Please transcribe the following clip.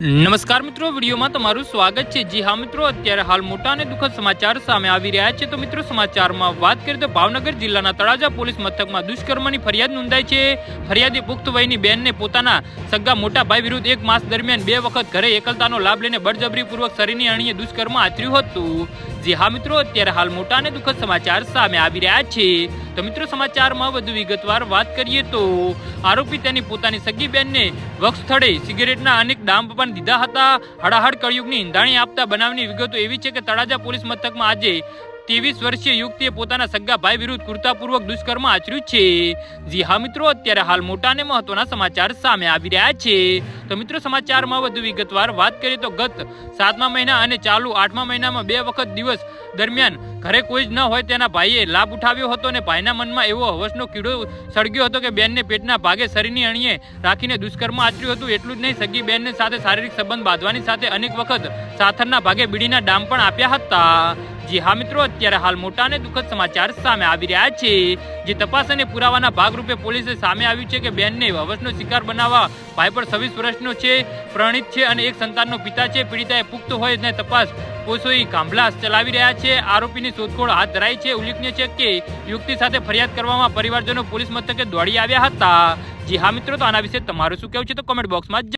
નમસ્કાર મિત્રો, વિડીયોમાં તમારું સ્વાગત છે. જી હા મિત્રો, અત્યારે હાલ મોટા અને દુઃખદ સમાચાર સામે આવી રહ્યા છે. તો મિત્રો, સમાચારમાં વાત કરીએ તો ભાવનગર જિલ્લાના તળાજા પોલીસ મથકમાં દુષ્કર્મની ફરિયાદ નોંધાઈ છે. ફરિયાદી પુખ્ત વયની બેનને પોતાના સગા મોટા ભાઈ વિરુદ્ધ એક માસ દરમિયાન બે વખત ઘરે એકલતાનો લાભ લઈને બળજબરીપૂર્વક શરીરની અણીએ દુષ્કર્મ આચર્યું હતું. જી હા મિત્રો, અત્યારે હાલ મોટા અને દુઃખદ સમાચાર સામે આવી રહ્યા છે. તો મિત્રો સમાચારમાં વધુ વિગતવાર વાત કરીએ તો આરોપી તેની પોતાની સગી બહેનને વક્ષ સ્થળે સિગરેટના અનેક ડાંબ પણ દીધા હતા. હડાહડ કળયુગની ઈંધાણી આપતા બનાવની વિગતો એવી છે કે તળાજા પોલીસ મથકમાં આજે ત્રેવીસ વર્ષીય યુવતીએ પોતાના સગા ભાઈ વિરુદ્ધ કૃતાપૂર્વક દુષ્કર્મ આચર્યું છે. જી હા મિત્રો, અત્યારે હાલ મોટા અને મહત્વના સમાચાર સામે આવી રહ્યા છે. તો મિત્રો, સમાચારમાં વધુ વિગતવાર વાત કરીએ તો ગત સાતમા મહિના અને ચાલુ આઠમા મહિનામાં બે વખત દિવસ દરમિયાન ઘરે કોઈ જ ન હોય તેના ભાઈએ લાભ ઉઠાવ્યો હતો અને ભાઈના મનમાં એવો હવસનો કીડો સળગ્યો હતો કે બેનને પેટના ભાગે શરીરની અણીએ રાખીને દુષ્કર્મ આચર્યું હતું. એટલું જ નહીં, સગી બેનને સાથે શારીરિક સંબંધ બાંધવાની સાથે અનેક વખત સાથરના ભાગે બીડીના ડામ પણ આપ્યા હતા. જી હા મિત્રો, અત્યારે હાલ મોટા અને દુઃખદ સમાચાર સામે આવી રહ્યા છે. જે તપાસ અને પુરાવાના ભાગરૂપે પોલીસે સામે આવ્યું છે કે બેનને હવસનો શિકાર બનાવવા ભાઈ પર છવ્વીસ વર્ષનો છે, પ્રણિત છે અને એક સંતાનનો પિતા છે. પીડિતાએ પુખ્ત હોય અને તપાસ પોસોઈ ગાંભલાસ ચલાવી રહ્યા છે. આરોપીની શોધખોળ હાથ ધરાઈ છે. ઉલ્લેખનીય છે કે યુવતી સાથે ફરિયાદ કરવામાં પરિવારજનો પોલીસ મથકે દોડી આવ્યા હતા. જી હા મિત્રો, તો આના વિશે તમારું શું કહેવું છે તો કોમેન્ટ બોક્સમાં